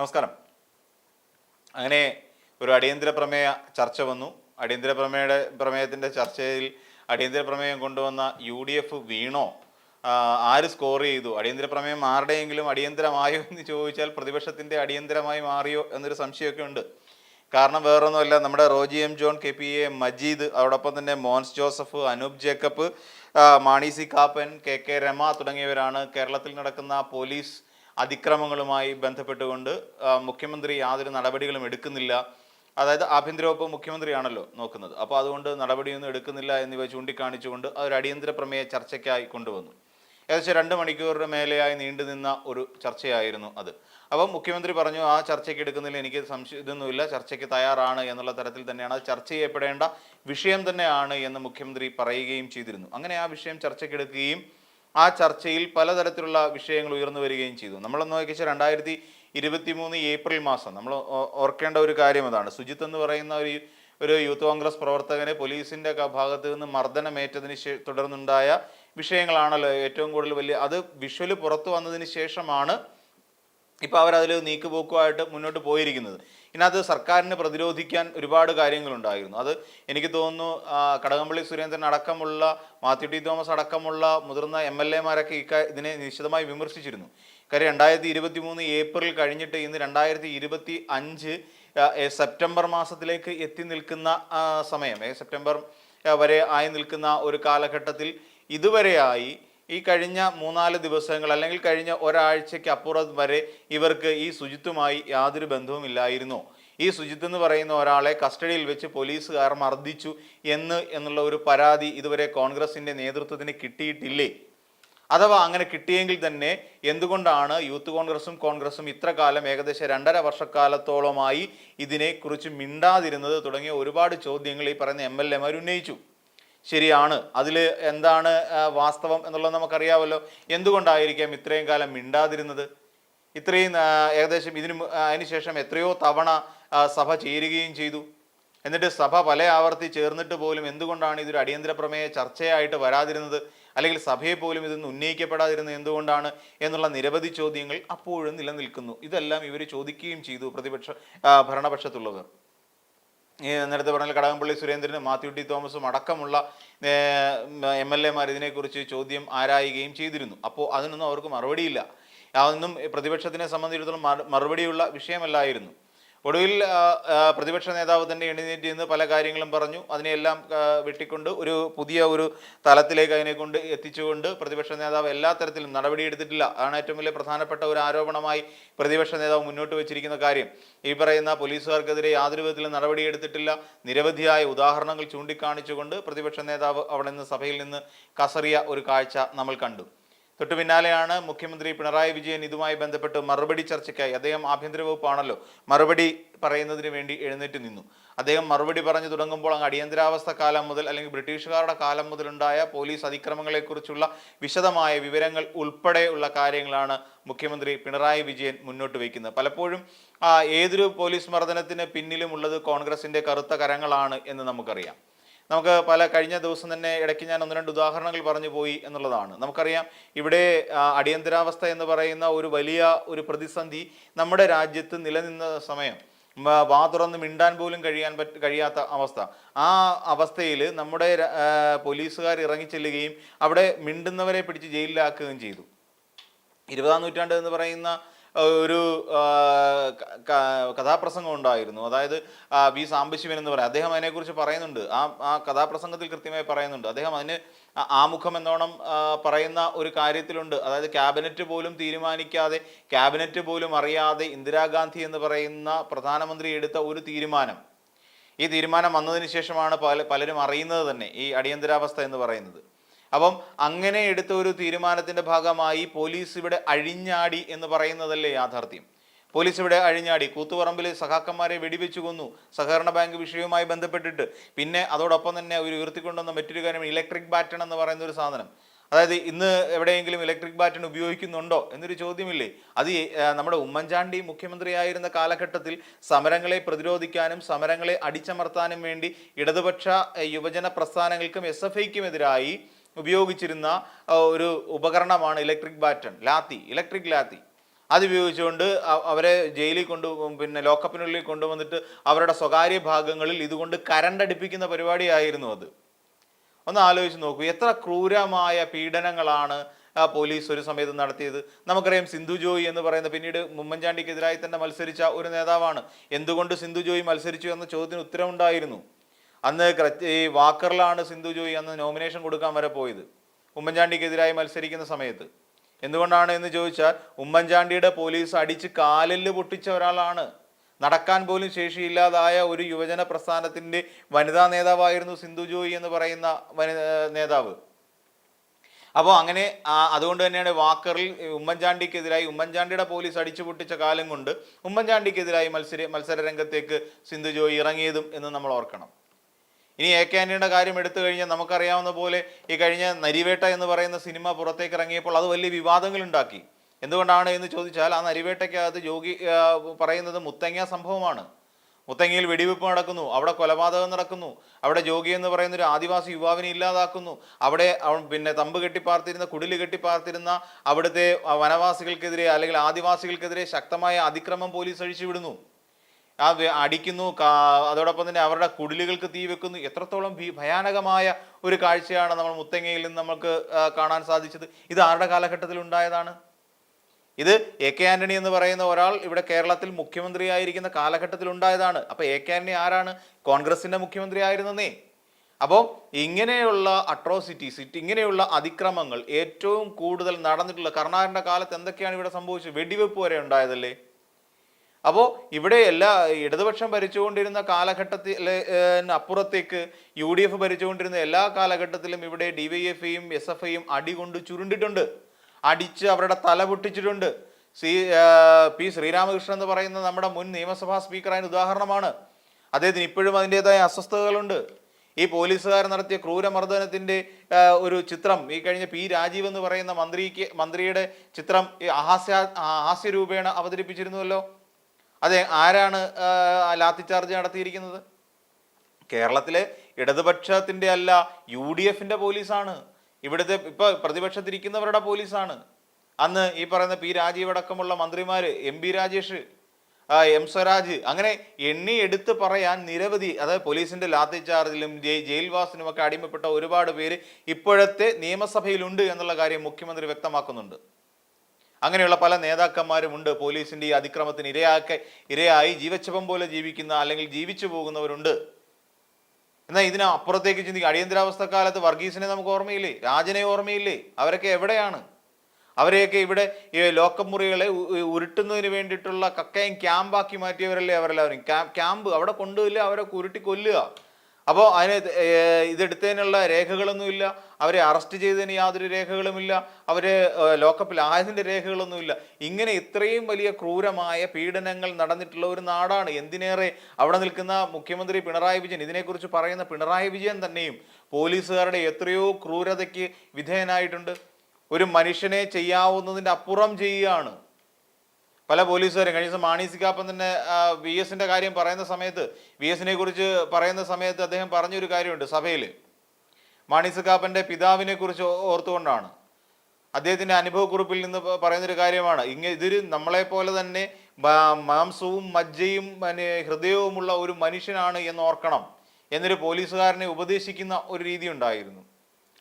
നമസ്കാരം. അങ്ങനെ ഒരു അടിയന്തര പ്രമേയ ചർച്ച വന്നു. അടിയന്തര പ്രമേയയുടെ പ്രമേയത്തിന്റെ ചർച്ചയിൽ അടിയന്തര പ്രമേയം കൊണ്ടുവന്ന യു ഡി എഫ് വീണോ? ആര് സ്കോർ ചെയ്തു? അടിയന്തര പ്രമേയം ആരുടെയെങ്കിലും അടിയന്തരമായോ എന്ന് ചോദിച്ചാൽ പ്രതിപക്ഷത്തിന്റെ അടിയന്തരമായി മാറിയോ എന്നൊരു സംശയമൊക്കെ ഉണ്ട്. കാരണം വേറൊന്നുമല്ല നമ്മുടെ Roji M John K P A Majeed അതോടൊപ്പം തന്നെ Mons Joseph Anoop Jacob Mani C Kappan K K Rema തുടങ്ങിയവരാണ് കേരളത്തിൽ നടക്കുന്ന പോലീസ് അതിക്രമങ്ങളുമായി ബന്ധപ്പെട്ടുകൊണ്ട് മുഖ്യമന്ത്രി യാതൊരു നടപടികളും എടുക്കുന്നില്ല. അതായത് ആഭ്യന്തര വകുപ്പ് മുഖ്യമന്ത്രിയാണല്ലോ നോക്കുന്നത്. അപ്പോൾ അതുകൊണ്ട് നടപടിയൊന്നും എടുക്കുന്നില്ല എന്നിവ ചൂണ്ടിക്കാണിച്ചുകൊണ്ട് ഒരു അടിയന്തര പ്രമേയ ചർച്ചയ്ക്കായി കൊണ്ടുവന്നു. ഏകദേശം രണ്ട് മണിക്കൂറിന് മേലെയായി നീണ്ടു നിന്ന ഒരു ചർച്ചയായിരുന്നു അത്. അപ്പം മുഖ്യമന്ത്രി പറഞ്ഞു ആ ചർച്ചയ്ക്ക് എടുക്കുന്നതിൽ എനിക്ക് സംശയം ഇതൊന്നുമില്ല ചർച്ചയ്ക്ക് തയ്യാറാണ് എന്നുള്ള തരത്തിൽ തന്നെയാണ് അത് ചർച്ച ചെയ്യപ്പെടേണ്ട വിഷയം തന്നെയാണ് എന്ന് മുഖ്യമന്ത്രി പറയുകയും ചെയ്തിരുന്നു. അങ്ങനെ ആ വിഷയം ചർച്ചയ്ക്കെടുക്കുകയും ആ ചർച്ചയിൽ പലതരത്തിലുള്ള വിഷയങ്ങൾ ഉയർന്നു വരികയും ചെയ്തു. നമ്മൾ നോക്കിച്ച രണ്ടായിരത്തി ഇരുപത്തി മൂന്ന് ഏപ്രിൽ മാസം നമ്മൾ ഓർക്കേണ്ട ഒരു കാര്യം അതാണ്. സുജിത്ത് എന്ന് പറയുന്ന ഒരു ഒരു യൂത്ത് കോൺഗ്രസ് പ്രവർത്തകനെ പോലീസിന്റെ ഭാഗത്ത് നിന്ന് മർദ്ദനമേറ്റതിന് തുടർന്നുണ്ടായ വിഷയങ്ങളാണല്ലോ ഏറ്റവും കൂടുതൽ വലിയ അത് വിഷ്വൽ പുറത്തു വന്നതിന് ശേഷമാണ് ഇപ്പോൾ അവരതിൽ നീക്കുപോക്കുമായിട്ട് മുന്നോട്ട് പോയിരിക്കുന്നത്. ഇതിനകത്ത് സർക്കാരിനെ പ്രതിരോധിക്കാൻ ഒരുപാട് കാര്യങ്ങളുണ്ടായിരുന്നു. അത് എനിക്ക് തോന്നുന്നു കടകംപള്ളി സുരേന്ദ്രൻ അടക്കമുള്ള മാത്യു ടി തോമസ് അടക്കമുള്ള മുതിർന്ന എം എൽ എമാരൊക്കെ ഇതിനെ നിശ്ചിതമായി വിമർശിച്ചിരുന്നു. കാര്യം രണ്ടായിരത്തി ഇരുപത്തി മൂന്ന് ഏപ്രിൽ കഴിഞ്ഞിട്ട് ഇന്ന് രണ്ടായിരത്തി ഇരുപത്തി അഞ്ച് സെപ്റ്റംബർ മാസത്തിലേക്ക് എത്തി നിൽക്കുന്ന സമയം സെപ്റ്റംബർ വരെ ആയി നിൽക്കുന്ന ഒരു കാലഘട്ടത്തിൽ ഇതുവരെയായി ഈ കഴിഞ്ഞ മൂന്നാൽ ദിവസങ്ങൾ അല്ലെങ്കിൽ കഴിഞ്ഞ ഒരാഴ്ചയ്ക്ക് അപ്പുറം വരെ ഇവർക്ക് ഈ ശുചിത്വമായി യാതൊരു ബന്ധവുമില്ലായിരുന്നു ഈ സുജിത്ത് എന്ന് പറയുന്ന ഒരാളെ കസ്റ്റഡിയിൽ വെച്ച് പോലീസുകാർ മർദ്ദിച്ചു എന്ന് എന്നുള്ള ഒരു പരാതി ഇതുവരെ കോൺഗ്രസിന്റെ നേതൃത്വത്തിന് കിട്ടിയിട്ടില്ലേ? അഥവാ അങ്ങനെ കിട്ടിയെങ്കിൽ തന്നെ എന്തുകൊണ്ടാണ് യൂത്ത് കോൺഗ്രസും കോൺഗ്രസും ഇത്ര കാലം ഏകദേശം രണ്ടര വർഷക്കാലത്തോളമായി ഇതിനെക്കുറിച്ച് മിണ്ടാതിരുന്നത് തുടങ്ങിയ ഒരുപാട് ചോദ്യങ്ങൾ ഈ പറയുന്ന എം എൽ എമാർ ഉന്നയിച്ചു. ശരിയാണ്. അതിൽ എന്താണ് വാസ്തവം എന്നുള്ളത് നമുക്കറിയാമല്ലോ. എന്തുകൊണ്ടായിരിക്കാം ഇത്രയും കാലം മിണ്ടാതിരുന്നത്? ഇത്രയും ഏകദേശം ഇതിന് അതിനുശേഷം എത്രയോ തവണ സഭ ചേരുകയും ചെയ്തു. എന്നിട്ട് സഭ പല ആവർത്തി ചേർന്നിട്ട് പോലും എന്തുകൊണ്ടാണ് ഇതൊരു അടിയന്തര പ്രമേയ ചർച്ചയായിട്ട് വരാതിരുന്നത്? അല്ലെങ്കിൽ സഭയെ പോലും ഇതൊന്നും ഉന്നയിക്കപ്പെടാതിരുന്നത് എന്തുകൊണ്ടാണ് എന്നുള്ള നിരവധി ചോദ്യങ്ങൾ അപ്പോഴും നിലനിൽക്കുന്നു. ഇതെല്ലാം ഇവർ ചോദിക്കുകയും ചെയ്തു പ്രതിപക്ഷ ഭരണപക്ഷത്തുള്ളവർ. നേരത്തെ പറഞ്ഞ കടകംപള്ളി സുരേന്ദ്രനും മാത്യു ടി തോമസും അടക്കമുള്ള എം എൽ എമാർ ഇതിനെക്കുറിച്ച് ചോദ്യം ആരായുകയും ചെയ്തിരുന്നു. അപ്പോൾ അതിനൊന്നും അവർക്ക് മറുപടിയില്ല. അതൊന്നും പ്രതിപക്ഷത്തിനെ സംബന്ധിച്ചിടത്തോളം മറു- മറുപടിയുള്ള വിഷയമല്ലായിരുന്നു. ഒടുവിൽ പ്രതിപക്ഷ നേതാവ് തന്നെ എഴുന്നേറ്റ് നിന്ന് പല കാര്യങ്ങളും പറഞ്ഞു. അതിനെയെല്ലാം ആ, വെട്ടിക്കൊണ്ട് ഒരു പുതിയ ഒരു തലത്തിലേക്ക് അതിനെ കൊണ്ട് എത്തിച്ചുകൊണ്ട് പ്രതിപക്ഷ നേതാവ് എല്ലാ തരത്തിലും നടപടിയെടുത്തിട്ടില്ല അതാണ് ഏറ്റവും വലിയ പ്രധാനപ്പെട്ട ഒരു ആരോപണമായി പ്രതിപക്ഷ നേതാവ് മുന്നോട്ട് വെച്ചിരിക്കുന്ന കാര്യം. ഈ പറയുന്ന പോലീസുകാർക്കെതിരെ യാതൊരു വിധത്തിലും നടപടിയെടുത്തിട്ടില്ല നിരവധിയായ ഉദാഹരണങ്ങൾ ചൂണ്ടിക്കാണിച്ചുകൊണ്ട് പ്രതിപക്ഷ നേതാവ് അവിടെ നിന്ന് സഭയിൽ നിന്ന് കസറിയ ഒരു കാഴ്ച നമ്മൾ കണ്ടു. തൊട്ടു പിന്നാലെയാണ് മുഖ്യമന്ത്രി പിണറായി വിജയൻ ഇതുമായി ബന്ധപ്പെട്ട് മറുപടി ചർച്ചയ്ക്കായി. അദ്ദേഹം ആഭ്യന്തര വകുപ്പാണല്ലോ. മറുപടി പറയുന്നതിന് വേണ്ടി എഴുന്നേറ്റ് നിന്നു. അദ്ദേഹം മറുപടി പറഞ്ഞു തുടങ്ങുമ്പോൾ അങ്ങ് അടിയന്തരാവസ്ഥ കാലം മുതൽ അല്ലെങ്കിൽ ബ്രിട്ടീഷുകാരുടെ കാലം മുതലുണ്ടായ പോലീസ് അതിക്രമങ്ങളെക്കുറിച്ചുള്ള വിശദമായ വിവരങ്ങൾ ഉൾപ്പെടെയുള്ള കാര്യങ്ങളാണ് മുഖ്യമന്ത്രി പിണറായി വിജയൻ മുന്നോട്ട് വയ്ക്കുന്നത്. പലപ്പോഴും ഏതൊരു പോലീസ് മർദ്ദനത്തിന് പിന്നിലുമുള്ളത് കോൺഗ്രസിന്റെ കറുത്ത കരങ്ങളാണ് എന്ന് നമുക്കറിയാം. നമുക്ക് പല കഴിഞ്ഞ ദിവസം തന്നെ ഇടയ്ക്ക് ഞാൻ ഒന്ന് രണ്ട് ഉദാഹരണങ്ങൾ പറഞ്ഞു പോയി എന്നുള്ളതാണ്. നമുക്കറിയാം ഇവിടെ അടിയന്തരാവസ്ഥ എന്ന് പറയുന്ന ഒരു വലിയ ഒരു പ്രതിസന്ധി നമ്മുടെ രാജ്യത്ത് നിലനിന്ന സമയം വാ തുറന്ന് മിണ്ടാൻ പോലും കഴിയാൻ പറ്റ കഴിയാത്ത അവസ്ഥ. ആ അവസ്ഥയിൽ നമ്മുടെ പോലീസുകാർ ഇറങ്ങിച്ചെല്ലുകയും അവിടെ മിണ്ടുന്നവരെ പിടിച്ച് ജയിലിലാക്കുകയും ചെയ്തു. ഇരുപതാം നൂറ്റാണ്ട് എന്ന് പറയുന്ന ഒരു കഥാപ്രസംഗം ഉണ്ടായിരുന്നു. അതായത് വി സാംബശിവൻ എന്ന് പറയാം അദ്ദേഹം അതിനെക്കുറിച്ച് പറയുന്നുണ്ട്. ആ ആ കഥാപ്രസംഗത്തിൽ കൃത്യമായി പറയുന്നുണ്ട്. അദ്ദേഹം അതിന് ആമുഖം എന്നോണം പറയുന്ന ഒരു കാര്യത്തിലുണ്ട്. അതായത് ക്യാബിനറ്റ് പോലും തീരുമാനിക്കാതെ ക്യാബിനറ്റ് പോലും അറിയാതെ ഇന്ദിരാഗാന്ധി എന്ന് പറയുന്ന പ്രധാനമന്ത്രി എടുത്ത ഒരു തീരുമാനം. ഈ തീരുമാനം വന്നതിന് ശേഷമാണ് പല പലരും അറിയുന്നത് തന്നെ ഈ അടിയന്തരാവസ്ഥ എന്ന് പറയുന്നത്. അപ്പം അങ്ങനെ എടുത്ത ഒരു തീരുമാനത്തിന്റെ ഭാഗമായി പോലീസ് ഇവിടെ അഴിഞ്ഞാടി എന്ന് പറയുന്നതല്ലേ യാഥാർത്ഥ്യം. പോലീസ് ഇവിടെ അഴിഞ്ഞാടി. കൂത്തുപറമ്പിൽ സഹാക്കന്മാരെ വെടിവെച്ചു കൊന്നു. സഹകരണ ബാങ്ക് വിഷയവുമായി ബന്ധപ്പെട്ടിട്ട്. പിന്നെ അതോടൊപ്പം തന്നെ അവർ ഉയർത്തിക്കൊണ്ടുവന്ന മറ്റൊരു കാര്യം ഇലക്ട്രിക് ബാറ്റൺ എന്ന് പറയുന്ന ഒരു സാധനം. അതായത് ഇന്ന് എവിടെയെങ്കിലും ഇലക്ട്രിക് ബാറ്റൺ ഉപയോഗിക്കുന്നുണ്ടോ എന്നൊരു ചോദ്യമില്ലേ? അത് നമ്മുടെ ഉമ്മൻചാണ്ടി മുഖ്യമന്ത്രിയായിരുന്ന കാലഘട്ടത്തിൽ സമരങ്ങളെ പ്രതിരോധിക്കാനും സമരങ്ങളെ അടിച്ചമർത്താനും വേണ്ടി ഇടതുപക്ഷ യുവജന പ്രസ്ഥാനങ്ങൾക്കും എസ് എഫ് ഐക്കുമെതിരായി ഉപയോഗിച്ചിരുന്ന ഒരു ഉപകരണമാണ് electric baton lathi electric lathi. അതുപയോഗിച്ചുകൊണ്ട് അവരെ ജയിലിൽ കൊണ്ട് പിന്നെ ലോക്കപ്പിനുള്ളിൽ കൊണ്ടുവന്നിട്ട് അവരുടെ സ്വകാര്യ ഭാഗങ്ങളിൽ ഇതുകൊണ്ട് കരണ്ട് അടുപ്പിക്കുന്ന പരിപാടിയായിരുന്നു അത്. ഒന്ന് ആലോചിച്ച് നോക്കൂ എത്ര ക്രൂരമായ പീഡനങ്ങളാണ് പോലീസ് ഒരു സമയത്ത് നടത്തിയത്. നമുക്കറിയാം സിന്ധു ജോയി എന്ന് പറയുന്ന പിന്നീട് ഉമ്മൻചാണ്ടിക്കെതിരായി തന്നെ മത്സരിച്ച ഒരു നേതാവാണ്. എന്തുകൊണ്ട് സിന്ധു ജോയി മത്സരിച്ചു എന്ന ചോദ്യത്തിന് ഉത്തരവുണ്ടായിരുന്നു അന്ന് ഈ വാക്കറിലാണ് സിന്ധു ജോയി അന്ന് നോമിനേഷൻ കൊടുക്കാൻ വരെ പോയത്. ഉമ്മൻചാണ്ടിക്കെതിരായി മത്സരിക്കുന്ന സമയത്ത്. എന്തുകൊണ്ടാണ് എന്ന് ചോദിച്ചാൽ ഉമ്മൻചാണ്ടിയുടെ പോലീസ് അടിച്ച് കാലിൽ പൊട്ടിച്ച ഒരാളാണ്. നടക്കാൻ പോലും ശേഷിയില്ലാതായ ഒരു യുവജന പ്രസ്ഥാനത്തിന്റെ വനിതാ നേതാവായിരുന്നു സിന്ധു ജോയി എന്ന് പറയുന്ന വനി നേതാവ്. അപ്പോൾ അങ്ങനെ അതുകൊണ്ട് തന്നെയാണ് വാക്കറിൽ ഉമ്മൻചാണ്ടിക്കെതിരായി ഉമ്മൻചാണ്ടിയുടെ പോലീസ് അടിച്ചു പൊട്ടിച്ച കാലം കൊണ്ട് ഉമ്മൻചാണ്ടിക്കെതിരായി മത്സര മത്സര രംഗത്തേക്ക് സിന്ധു ജോയി ഇറങ്ങിയതും എന്ന് നമ്മൾ ഓർക്കണം. ഇനി എ കെ ആന്റണിയുടെ കാര്യം എടുത്തു കഴിഞ്ഞാൽ നമുക്കറിയാവുന്ന പോലെ ഈ കഴിഞ്ഞ നരിവേട്ട എന്ന് പറയുന്ന സിനിമ പുറത്തേക്ക് ഇറങ്ങിയപ്പോൾ അത് വലിയ വിവാദങ്ങൾ ഉണ്ടാക്കി. എന്തുകൊണ്ടാണ് എന്ന് ചോദിച്ചാൽ ആ നരിവേട്ടയ്ക്കകത്ത് ജോഗി പറയുന്നത് മുത്തങ്ങ സംഭവമാണ്. മുത്തങ്ങയിൽ വെടിവെപ്പ് നടക്കുന്നു അവിടെ കൊലപാതകം നടക്കുന്നു അവിടെ ജോഗി എന്ന് പറയുന്ന ഒരു ആദിവാസി യുവാവിനെ ഇല്ലാതാക്കുന്നു അവിടെ പിന്നെ തമ്പ് കെട്ടിപ്പാർത്തിരുന്ന കുടിൽ കെട്ടിപ്പാർത്തിരുന്ന അവിടുത്തെ വനവാസികൾക്കെതിരെ അല്ലെങ്കിൽ ആദിവാസികൾക്കെതിരെ ശക്തമായ അതിക്രമം പോലീസ് അഴിച്ചുവിടുന്നു. ആ അടിക്കുന്നു അതോടൊപ്പം തന്നെ അവരുടെ കുടിലുകൾക്ക് തീ വെക്കുന്നു. എത്രത്തോളം ഭയാനകമായ ഒരു കാഴ്ചയാണ് നമ്മൾ മുത്തങ്ങയിൽ നിന്ന് നമുക്ക് കാണാൻ സാധിച്ചത്. ഇത് ആരുടെ കാലഘട്ടത്തിൽ ഉണ്ടായതാണ്? ഇത് എ കെ ആന്റണി എന്ന് പറയുന്ന ഒരാൾ ഇവിടെ കേരളത്തിൽ മുഖ്യമന്ത്രിയായിരിക്കുന്ന കാലഘട്ടത്തിൽ ഉണ്ടായതാണ്. അപ്പൊ എ കെ ആന്റണി ആരാണ്? കോൺഗ്രസിന്റെ മുഖ്യമന്ത്രി ആയിരുന്നേ അപ്പോൾ ഇങ്ങനെയുള്ള അട്രോസിറ്റീസ് ഇങ്ങനെയുള്ള അതിക്രമങ്ങൾ ഏറ്റവും കൂടുതൽ നടന്നിട്ടുള്ള കർണാടകന്റെ കാലത്ത് എന്തൊക്കെയാണ് ഇവിടെ സംഭവിച്ചത്? വെടിവെപ്പ് വരെ ഉണ്ടായതല്ലേ? അപ്പോൾ ഇവിടെ എല്ലാ ഇടതുപക്ഷം ഭരിച്ചുകൊണ്ടിരുന്ന കാലഘട്ടത്തിൽ അപ്പുറത്തേക്ക് യു ഡി എഫ് ഭരിച്ചുകൊണ്ടിരുന്ന എല്ലാ കാലഘട്ടത്തിലും ഇവിടെ ഡി വൈ എഫ് ഐയും എസ് എഫ് ഐയും അടി കൊണ്ട് ചുരുണ്ടിട്ടുണ്ട്. അടിച്ച് അവരുടെ തല പൊട്ടിച്ചിട്ടുണ്ട്. സി പി ശ്രീരാമകൃഷ്ണൻ എന്ന് പറയുന്ന നമ്മുടെ മുൻ നിയമസഭാ സ്പീക്കർ അതിന് ഉദാഹരണമാണ്. അദ്ദേഹത്തിന് ഇപ്പോഴും അതിന്റെതായ അസ്വസ്ഥതകളുണ്ട്. ഈ പോലീസുകാർ നടത്തിയ ക്രൂരമർദ്ദനത്തിന്റെ ഒരു ചിത്രം ഈ കഴിഞ്ഞ പി രാജീവ് എന്ന് പറയുന്ന മന്ത്രിക്ക് മന്ത്രിയുടെ ചിത്രം ഹാസ്യ ഹാസ്യരൂപേണ അവതരിപ്പിച്ചിരുന്നുവല്ലോ. അതെ ആരാണ് ലാത്തി ചാർജ് നടത്തിയിരിക്കുന്നത്? കേരളത്തിലെ ഇടതുപക്ഷത്തിന്റെ അല്ല യു ഡി എഫിന്റെ പോലീസാണ്. ഇവിടുത്തെ ഇപ്പൊ പ്രതിപക്ഷത്തിരിക്കുന്നവരുടെ പോലീസാണ്. അന്ന് ഈ പറയുന്ന പി രാജീവ് അടക്കമുള്ള മന്ത്രിമാര് M B Rajesh M Swaraj അങ്ങനെ എണ്ണി എടുത്ത് പറയാൻ നിരവധി അതായത് പോലീസിന്റെ ലാത്തി ചാർജിലും ജയി- ജയിൽവാസിനും ഒക്കെ അടിമപ്പെട്ട ഒരുപാട് പേര് ഇപ്പോഴത്തെ നിയമസഭയിലുണ്ട് എന്നുള്ള കാര്യം മുഖ്യമന്ത്രി വ്യക്തമാക്കുന്നുണ്ട്. അങ്ങനെയുള്ള പല നേതാക്കന്മാരും ഉണ്ട് പോലീസിന്റെ ഈ അതിക്രമത്തിന് ഇരയാക്ക ഇരയായി ജീവച്ഛവം പോലെ ജീവിക്കുന്ന അല്ലെങ്കിൽ ജീവിച്ചു പോകുന്നവരുണ്ട്. എന്നാൽ ഇതിന് അപ്പുറത്തേക്ക് ചിന്തിക്കുക അടിയന്തരാവസ്ഥ കാലത്ത് വർഗീസിനെ നമുക്ക് ഓർമ്മയില്ലേ? രാജനെ ഓർമ്മയില്ലേ? അവരൊക്കെ എവിടെയാണ്? അവരെയൊക്കെ ഇവിടെ ഈ ലോക്കമുറികളെ ഉരുട്ടുന്നതിന് വേണ്ടിയിട്ടുള്ള കക്കയും ക്യാമ്പാക്കി മാറ്റിയവരല്ലേ അവരെല്ലാവരും? ക്യാ- ക്യാമ്പ് അവിടെ കൊണ്ടുപോയില്ല അവരെ ഉരുട്ടി കൊല്ലുക. അപ്പോൾ അതിന് ഇതെടുത്തതിനുള്ള രേഖകളൊന്നുമില്ല അവരെ അറസ്റ്റ് ചെയ്തതിന് യാതൊരു രേഖകളുമില്ല. അവർ ആയതിന്റെ രേഖകളൊന്നുമില്ല ഇങ്ങനെ ഇത്രയും വലിയ ക്രൂരമായ പീഡനങ്ങൾ നടന്നിട്ടുള്ള ഒരു നാടാണ് എന്തിനേറെ അവിടെ നിൽക്കുന്ന മുഖ്യമന്ത്രി പിണറായി വിജയൻ. ഇതിനെക്കുറിച്ച് പറയുന്ന പിണറായി വിജയൻ തന്നെയും പോലീസുകാരുടെ എത്രയോ ക്രൂരതയ്ക്ക് വിധേയനായിട്ടുണ്ട്. ഒരു മനുഷ്യനെ ചെയ്യാവുന്നതിന്റെ അപ്പുറം ചെയ്യുകയാണ്. പല പോലീസുകാരും കഴിഞ്ഞ ദിവസം മാണി സിക്കാപ്പൻ തന്നെ വി എസിന്റെ കാര്യം പറയുന്ന സമയത്ത് വി എസിനെ കുറിച്ച് പറയുന്ന സമയത്ത് അദ്ദേഹം പറഞ്ഞൊരു കാര്യമുണ്ട് സഭയിൽ മാണി സിക്കാപ്പന്റെ പിതാവിനെ കുറിച്ച് ഓർത്തുകൊണ്ടാണ്. അദ്ദേഹത്തിന്റെ അനുഭവക്കുറിപ്പിൽ നിന്ന് പറയുന്നൊരു കാര്യമാണ്. ഇങ്ങ ഇതൊരു നമ്മളെ പോലെ തന്നെ മാംസവും മജ്ജയും പിന്നെ ഹൃദയവുമുള്ള ഒരു മനുഷ്യനാണ് എന്ന് ഓർക്കണം എന്നൊരു പോലീസുകാരനെ ഉപദേശിക്കുന്ന ഒരു രീതി ഉണ്ടായിരുന്നു.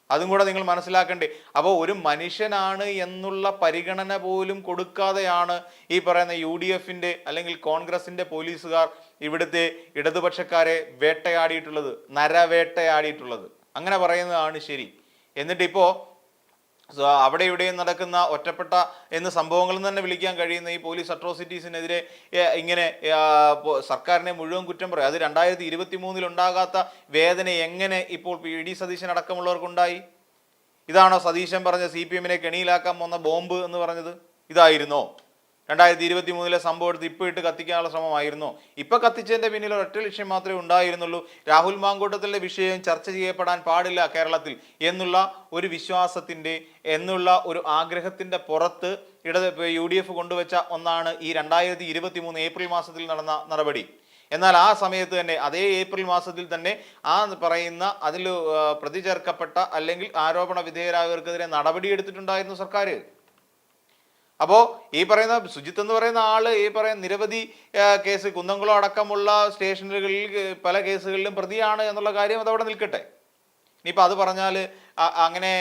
അതും കൂടെ നിങ്ങൾ മനസ്സിലാക്കണ്ടേ. അപ്പോൾ ഒരു മനുഷ്യനാണ് എന്നുള്ള പരിഗണന പോലും കൊടുക്കാതെയാണ് ഈ പറയുന്ന യു ഡി എഫിന്റെ അല്ലെങ്കിൽ കോൺഗ്രസിന്റെ പോലീസുകാർ ഇവിടുത്തെ ഇടതുപക്ഷക്കാരെ വേട്ടയാടിയിട്ടുള്ളത് നരവേട്ടയാടിയിട്ടുള്ളത്. അങ്ങനെ പറയുന്നതാണ് ശരി. എന്നിട്ടിപ്പോൾ അവിടെ ഇവിടെയും നടക്കുന്ന ഒറ്റപ്പെട്ട എന്ന് സംഭവങ്ങളും തന്നെ വിളിക്കാൻ കഴിയുന്ന ഈ പോലീസ് അട്രോസിറ്റീസിനെതിരെ ഇങ്ങനെ സർക്കാരിനെ മുഴുവൻ കുറ്റം പറയും. അത് രണ്ടായിരത്തി ഇരുപത്തി മൂന്നിൽ ഉണ്ടാകാത്ത വേദന എങ്ങനെ ഇപ്പോൾ പി ഡി സതീശൻ അടക്കമുള്ളവർക്കുണ്ടായി? ഇതാണോ സതീശൻ പറഞ്ഞ സി പി എമ്മിനെ കെണിയിലാക്കാൻ വന്ന ബോംബ് എന്ന് പറഞ്ഞത്? ഇതായിരുന്നോ? രണ്ടായിരത്തി ഇരുപത്തി മൂന്നിലെ സംഭവം എടുത്ത് ഇപ്പോൾ ഇട്ട് കത്തിക്കാനുള്ള ശ്രമമായിരുന്നോ. ഇപ്പൊ കത്തിച്ചതിന്റെ പിന്നിൽ ഒരൊറ്റ ലക്ഷ്യം മാത്രമേ ഉണ്ടായിരുന്നുള്ളൂ. രാഹുൽ മാങ്കൂട്ടത്തിലെ വിഷയം ചർച്ച ചെയ്യപ്പെടാൻ പാടില്ല കേരളത്തിൽ എന്നുള്ള ഒരു വിശ്വാസത്തിന്റെ എന്നുള്ള ഒരു ആഗ്രഹത്തിന്റെ പുറത്ത് ഇടത് യു ഡി എഫ് കൊണ്ടുവച്ച ഒന്നാണ് ഈ രണ്ടായിരത്തി ഇരുപത്തി മൂന്ന് ഏപ്രിൽ മാസത്തിൽ നടന്ന നടപടി. എന്നാൽ ആ സമയത്ത് തന്നെ അതേ ഏപ്രിൽ മാസത്തിൽ തന്നെ ആ പറയുന്ന അതിൽ പ്രതിചേർക്കപ്പെട്ട അല്ലെങ്കിൽ ആരോപണ വിധേയരായവർക്കെതിരെ നടപടിയെടുത്തിട്ടുണ്ടായിരുന്നു സർക്കാർ അപ്പോൾ ഈ പറയുന്ന സുജിത്ത് എന്ന് പറയുന്ന ആൾ ഈ പറയുന്ന നിരവധി കേസ് കുന്നംകുളം അടക്കമുള്ള സ്റ്റേഷനുകളിൽ പല കേസുകളിലും പ്രതിയാണ് എന്നുള്ള കാര്യം അതവിടെ നിൽക്കട്ടെ. ഇനിയിപ്പോൾ അത് പറഞ്ഞാൽ അങ്ങനെ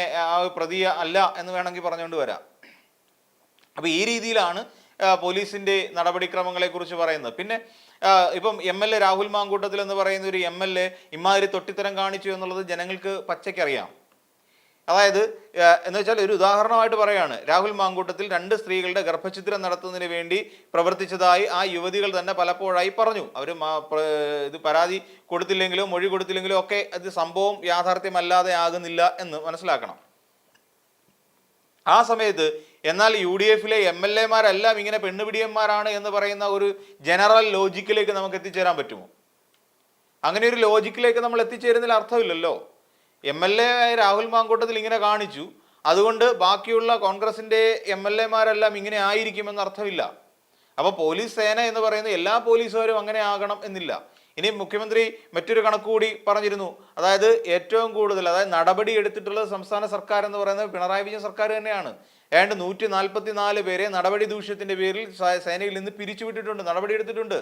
പ്രതി അല്ല എന്ന് വേണമെങ്കിൽ പറഞ്ഞുകൊണ്ട് വരാം. അപ്പോൾ ഈ രീതിയിലാണ് പോലീസിന്റെ നടപടിക്രമങ്ങളെക്കുറിച്ച് പറയുന്നത്. പിന്നെ ഇപ്പം M L A Rahul Mankoottathil എന്ന് പറയുന്ന ഒരു എം എൽ എ ഇമാതിരി തൊട്ടിത്തരം കാണിച്ചു എന്നുള്ളത് ജനങ്ങൾക്ക് പച്ചയ്ക്കറിയാം. അതായത് എന്ന് വെച്ചാൽ ഒരു ഉദാഹരണമായിട്ട് പറയാണ് രാഹുൽ മാങ്കൂട്ടത്തിൽ രണ്ട് സ്ത്രീകളുടെ ഗർഭഛിദ്രം നടത്തുന്നതിന് വേണ്ടി പ്രവർത്തിച്ചതായി ആ യുവതികൾ തന്നെ പലപ്പോഴായി പറഞ്ഞു. അവർ ഇത് പരാതി കൊടുത്തില്ലെങ്കിലോ മൊഴി കൊടുത്തില്ലെങ്കിലോ ഒക്കെ അത് സംഭവം യാഥാർത്ഥ്യമല്ലാതെ ആകുന്നില്ല എന്ന് മനസ്സിലാക്കണം. ആ സമയത്ത് എന്നാൽ യു ഡി എഫിലെ എം എൽ എമാരെല്ലാം ഇങ്ങനെ പെണ്ണുപിടിയന്മാരാണ് എന്ന് പറയുന്ന ഒരു ജനറൽ ലോജിക്കിലേക്ക് നമുക്ക് എത്തിച്ചേരാൻ പറ്റുമോ? അങ്ങനെ ഒരു ലോജിക്കിലേക്ക് നമ്മൾ എത്തിച്ചേരുന്നതിൽ അർത്ഥമില്ലല്ലോ. എം എൽ എ ആയ രാഹുൽ മാങ്കൂട്ടത്തിൽ ഇങ്ങനെ കാണിച്ചു. അതുകൊണ്ട് ബാക്കിയുള്ള കോൺഗ്രസിന്റെ എം എൽ എമാരെല്ലാം ഇങ്ങനെ ആയിരിക്കുമെന്ന് അർത്ഥമില്ല. അപ്പോൾ പോലീസ് സേന എന്ന് പറയുന്നത് എല്ലാ പോലീസുകാരും അങ്ങനെ ആകണം എന്നില്ല. ഇനി മുഖ്യമന്ത്രി മറ്റൊരു കണക്ക് കൂടി പറഞ്ഞിരുന്നു. അതായത് ഏറ്റവും കൂടുതൽ അതായത് നടപടി എടുത്തിട്ടുള്ളത് സംസ്ഥാന സർക്കാർ എന്ന് പറയുന്നത് പിണറായി വിജയൻ സർക്കാർ തന്നെയാണ്. ഏതാണ്ട് നൂറ്റി നാൽപ്പത്തി നാല് പേരെ നടപടി ദൂഷ്യത്തിന്റെ പേരിൽ സേനയിൽ നിന്ന് പിരിച്ചുവിട്ടിട്ടുണ്ട് നടപടി എടുത്തിട്ടുണ്ട്.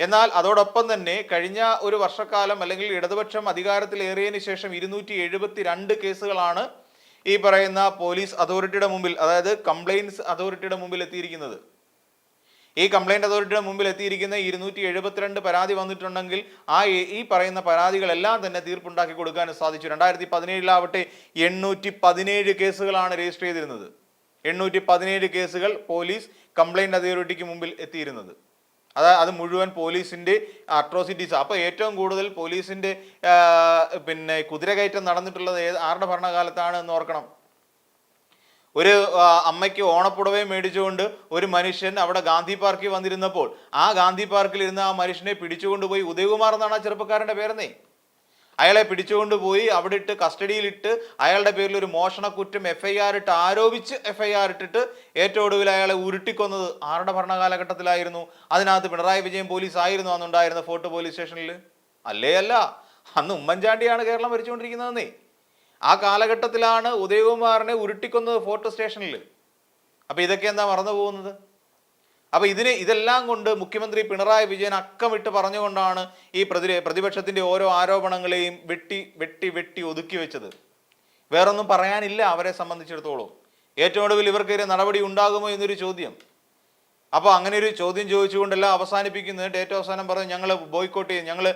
എന്നാൽ അതോടൊപ്പം തന്നെ കഴിഞ്ഞ ഒരു വർഷക്കാലം അല്ലെങ്കിൽ ഇടതുപക്ഷം അധികാരത്തിലേറിയതിനു ശേഷം ഇരുന്നൂറ്റി എഴുപത്തി രണ്ട് കേസുകളാണ് ഈ പറയുന്ന പോലീസ് അതോറിറ്റിയുടെ മുമ്പിൽ അതായത് കംപ്ലൈൻസ് അതോറിറ്റിയുടെ മുമ്പിൽ എത്തിയിരിക്കുന്നത്. ഈ കംപ്ലൈന്റ് അതോറിറ്റിയുടെ മുമ്പിൽ എത്തിയിരിക്കുന്ന ഇരുന്നൂറ്റി എഴുപത്തിരണ്ട് പരാതി വന്നിട്ടുണ്ടെങ്കിൽ ആ ഈ- പറയുന്ന പരാതികളെല്ലാം തന്നെ തീർപ്പുണ്ടാക്കി കൊടുക്കാൻ സാധിച്ചു. രണ്ടായിരത്തി പതിനേഴിലാവട്ടെ എണ്ണൂറ്റി പതിനേഴ് കേസുകളാണ് രജിസ്റ്റർ ചെയ്തിരുന്നത്. എണ്ണൂറ്റി പതിനേഴ് കേസുകൾ പോലീസ് കംപ്ലൈന്റ് അതോറിറ്റിക്ക് മുമ്പിൽ എത്തിയിരുന്നത്. അത് അത് മുഴുവൻ പോലീസിന്റെ അട്രോസിറ്റീസ് അപ്പോൾ ഏറ്റവും കൂടുതൽ പോലീസിന്റെ പിന്നെ കുതിരകയറ്റം നടന്നിട്ടുള്ളത് ഏത് ആരുടെ ഭരണകാലത്താണ് എന്ന് ഓർക്കണം. ഒരു അമ്മയ്ക്ക് ഓണപ്പുടവയും മേടിച്ചുകൊണ്ട് ഒരു മനുഷ്യൻ അവിടെ ഗാന്ധി പാർക്കിൽ വന്നിരുന്നപ്പോൾ ആ ഗാന്ധി പാർക്കിൽ ഇരുന്ന ആ മനുഷ്യനെ പിടിച്ചുകൊണ്ടുപോയി ഉദയകുമാർ എന്നാണ് ആ ചെറുപ്പക്കാരന്റെ പേരെന്നേ. അയാളെ പിടിച്ചുകൊണ്ടുപോയി അവിടെ ഇട്ട് കസ്റ്റഡിയിലിട്ട് അയാളുടെ പേരിൽ ഒരു മോഷണക്കുറ്റം എഫ് ഐ ആർ ഇട്ട് ആരോപിച്ച് എഫ് ഐ ആർ ഇട്ടിട്ട് ഏറ്റവും ഒടുവിൽ അയാളെ ഉരുട്ടിക്കൊന്നത് ആരുടെ ഭരണകാലഘട്ടത്തിലായിരുന്നു? അതിനകത്ത് പിണറായി വിജയൻ പോലീസ് ആയിരുന്നു അന്നുണ്ടായിരുന്ന ഫോർട്ട് പോലീസ് സ്റ്റേഷനിൽ അല്ലേ അല്ല. അന്ന് ഉമ്മൻചാണ്ടിയാണ് കേരളം ഭരിച്ചുകൊണ്ടിരിക്കുന്നതെന്നേ. ആ കാലഘട്ടത്തിലാണ് ഉദയകുമാറിനെ ഉരുട്ടിക്കൊന്നത് ഫോർട്ട് സ്റ്റേഷനിൽ അപ്പൊ ഇതൊക്കെ എന്താ മറന്നു പോകുന്നത് അപ്പൊ ഇതിന് ഇതെല്ലാം കൊണ്ട് മുഖ്യമന്ത്രി പിണറായി വിജയൻ അക്കമിട്ട് പറഞ്ഞുകൊണ്ടാണ് ഈ പ്രതി പ്രതിപക്ഷത്തിന്റെ ഓരോ ആരോപണങ്ങളെയും വെട്ടി വെട്ടി വെട്ടി ഒതുക്കി വെച്ചത്. വേറൊന്നും പറയാനില്ല അവരെ സംബന്ധിച്ചിടത്തോളം. ഏറ്റവും ഒടുവിൽ ഇവർക്കെതിരെ നടപടി ഉണ്ടാകുമോ എന്നൊരു ചോദ്യം. അപ്പോൾ അങ്ങനെ ഒരു ചോദ്യം ചോദിച്ചുകൊണ്ടെല്ലാം അവസാനിപ്പിക്കുന്നത് ഏറ്റവും അവസാനം പറഞ്ഞു ഞങ്ങൾ ബോയ്ക്കോട്ട് ചെയ്യും. ഞങ്ങൾ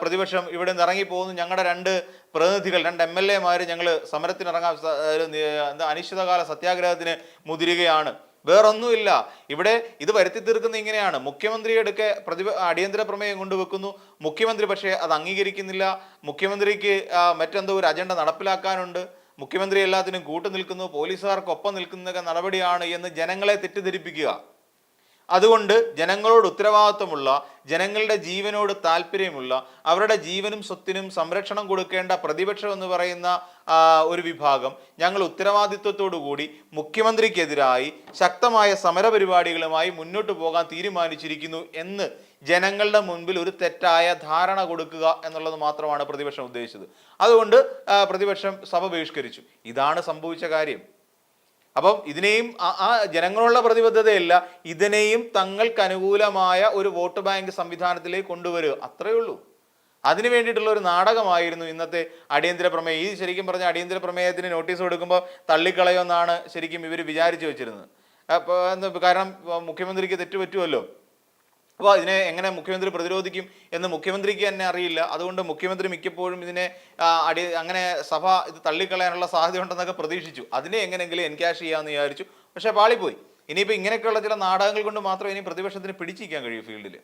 പ്രതിപക്ഷം ഇവിടെ നിന്ന് ഇറങ്ങി പോകുന്നു ഞങ്ങളുടെ രണ്ട് പ്രതിനിധികൾ രണ്ട് എം എൽ എമാർ ഞങ്ങൾ സമരത്തിനിറങ്ങാൻ അനിശ്ചിതകാല സത്യാഗ്രഹത്തിന് മുതിരുകയാണ്. വേറൊന്നുമില്ല. ഇവിടെ ഇത് വരുത്തി തീർക്കുന്ന ഇങ്ങനെയാണ്. മുഖ്യമന്ത്രി എടുക്കെ പ്രതി അടിയന്തര പ്രമേയം കൊണ്ടുവെക്കുന്നു. മുഖ്യമന്ത്രി പക്ഷേ അത് അംഗീകരിക്കുന്നില്ല. മുഖ്യമന്ത്രിക്ക് മറ്റെന്തോ ഒരു അജണ്ട നടപ്പിലാക്കാനുണ്ട്. മുഖ്യമന്ത്രി എല്ലാത്തിനും കൂട്ടു നിൽക്കുന്നു. പോലീസുകാർക്കൊപ്പം നിൽക്കുന്ന നടപടിയാണ് എന്ന് ജനങ്ങളെ തെറ്റിദ്ധരിപ്പിക്കുക. അതുകൊണ്ട് ജനങ്ങളോട് ഉത്തരവാദിത്വമുള്ള ജനങ്ങളുടെ ജീവനോട് താല്പര്യമുള്ള അവരുടെ ജീവനും സ്വത്തിനും സംരക്ഷണം കൊടുക്കേണ്ട പ്രതിപക്ഷം എന്ന് പറയുന്ന ഒരു വിഭാഗം ഞങ്ങൾ കൂടി മുഖ്യമന്ത്രിക്കെതിരായി ശക്തമായ സമരപരിപാടികളുമായി മുന്നോട്ട് പോകാൻ തീരുമാനിച്ചിരിക്കുന്നു എന്ന് ജനങ്ങളുടെ മുൻപിൽ ഒരു തെറ്റായ ധാരണ കൊടുക്കുക എന്നുള്ളത് മാത്രമാണ് പ്രതിപക്ഷം ഉദ്ദേശിച്ചത്. അതുകൊണ്ട് പ്രതിപക്ഷം സഭ ബഹിഷ്കരിച്ചു. ഇതാണ് സംഭവിച്ച കാര്യം. അപ്പം ഇതിനെയും ആ- ജനങ്ങളുള്ള പ്രതിബദ്ധതയല്ല ഇതിനെയും തങ്ങൾക്ക് അനുകൂലമായ ഒരു വോട്ട് ബാങ്ക് സംവിധാനത്തിലേക്ക് കൊണ്ടുവരിക. അത്രയേ ഉള്ളൂ. അതിന് വേണ്ടിയിട്ടുള്ള ഒരു നാടകമായിരുന്നു ഇന്നത്തെ അടിയന്തര പ്രമേയം. ഈ ശരിക്കും പറഞ്ഞ അടിയന്തര പ്രമേയത്തിന് നോട്ടീസ് കൊടുക്കുമ്പോൾ തള്ളിക്കളയോ എന്നാണ് ശരിക്കും ഇവർ വിചാരിച്ചു വെച്ചിരുന്നത്. കാരണം മുഖ്യമന്ത്രിക്ക് തെറ്റ് പറ്റുമല്ലോ അപ്പോൾ ഇതിനെ എങ്ങനെ മുഖ്യമന്ത്രി പ്രതിരോധിക്കും എന്ന് മുഖ്യമന്ത്രിക്ക് തന്നെ അറിയില്ല. അതുകൊണ്ട് മുഖ്യമന്ത്രി മിക്കപ്പോഴും ഇതിനെ അടി അങ്ങനെ സഭ ഇത് തള്ളിക്കളയാനുള്ള സാധ്യത ഉണ്ടെന്നൊക്കെ പ്രതീക്ഷിച്ചു. അതിനെ എങ്ങനെയെങ്കിലും എൻക്യാഷ് ചെയ്യാമെന്ന് വിചാരിച്ചു. പക്ഷേ പാളിപ്പോയി. ഇനിയിപ്പോൾ ഇങ്ങനെയൊക്കെയുള്ള ചില നാടകങ്ങൾ കൊണ്ട് മാത്രമേ ഇനി പ്രതിപക്ഷത്തിന് പിടിച്ചിരിക്കാൻ കഴിയൂ ഫീൽഡിൽ